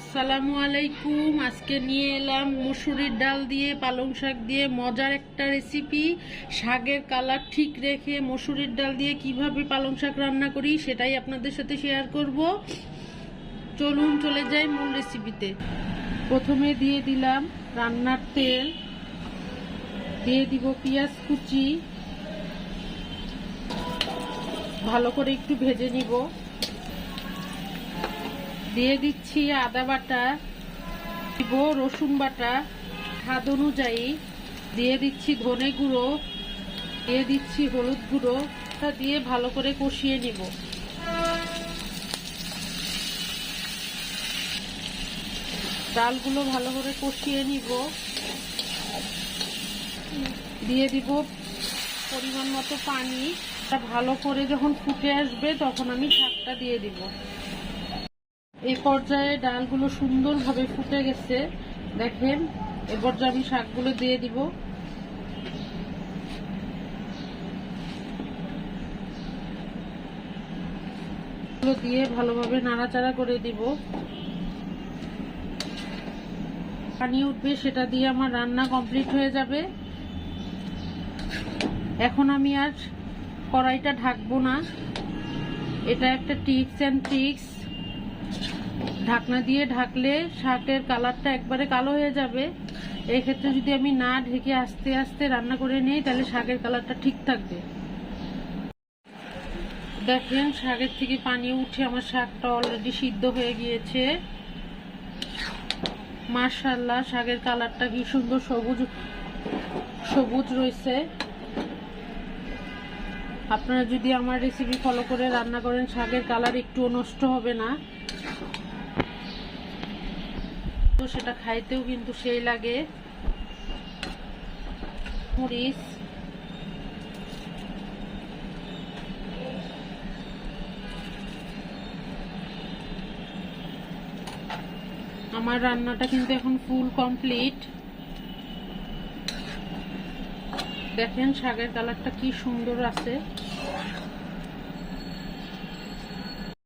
আসসালামু আলাইকুম। আজকে নিয়ে এলাম মুসুরির ডাল দিয়ে, পালং শাক দিয়ে, মজার একটা রেসিপি শাকের কালার ঠিক রেখে মসুরির ডাল দিয়ে কীভাবে পালং শাক রান্না করি সেটাই আপনাদের সাথে শেয়ার করব। চলুন চলে যাই মূল রেসিপিতে প্রথমে দিয়ে দিলাম রান্নার তেল। দিয়ে দিব পেঁয়াজ কুচি। ভালো করে একটু ভেজে নিব। দিয়ে দিচ্ছি আদা বাটা, দিব রসুন বাটা, স্বাদ অনুযায়ী। দিয়ে দিচ্ছি ধনে গুঁড়ো, দিয়ে দিচ্ছি হলুদ গুঁড়ো দিয়ে ভালো করে কষিয়ে নিব। ডালগুলো ভালো করে কষিয়ে নিব। দিয়ে দিব পরিমাণ মতো পানি। ভালো করে যখন ফুটে আসবে, তখন আমি শাকটা দিয়ে দিব। এই পর্যায়ে ডালগুলো সুন্দরভাবে ফুটে গেছে। দেখেন, এ পর্যায়ে আমি শাকগুলো দিয়ে দিব। দিয়ে ভালোভাবে নাড়াচাড়া করে দিব। পানি উঠবে, সেটা দিয়ে আমার রান্না কমপ্লিট হয়ে যাবে। এখন আমি আর কড়াইটা ঢাকবো না। এটা একটা টিপস অ্যান্ড ট্রিক্স। ঢাকনা দিয়ে ঢাকলে শাকের কালারটা একবারে কালো হয়ে যাবে। এক্ষেত্রে যদি আমি না ঢেকে আস্তে আস্তে রান্না করে নিই, তাহলে শাকের কালারটা ঠিক থাকবে। দেখেন, শাকের থেকে পানি উঠে আমার শাকটা অলরেডি সিদ্ধ হয়ে গিয়েছে। মার্শাল্লাহ শাকের কালারটা কি সুন্দর সবুজ সবুজ রয়েছে। আপনারা যদি আমার রেসিপি ফলো করে রান্না করেন, শাকের কালার একটুও নষ্ট হবে না। তো সেটা খাইতেও কিন্তু সেই লাগে। মরিচ। আমার রান্নাটা কিন্তু এখন ফুল কমপ্লিট দেখেন শাকের কালারটা কি সুন্দর আছে।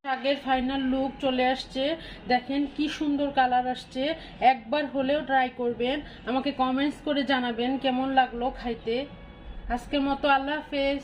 শাকের ফাইনাল লুক চলে আসছে। দেখেন কি সুন্দর কালার আসছে। একবার হলেও ট্রাই করবেন। আমাকে কমেন্টস করে জানাবেন কেমন লাগল খাইতে। আজকের মতো আল্লাহ হাফেজ।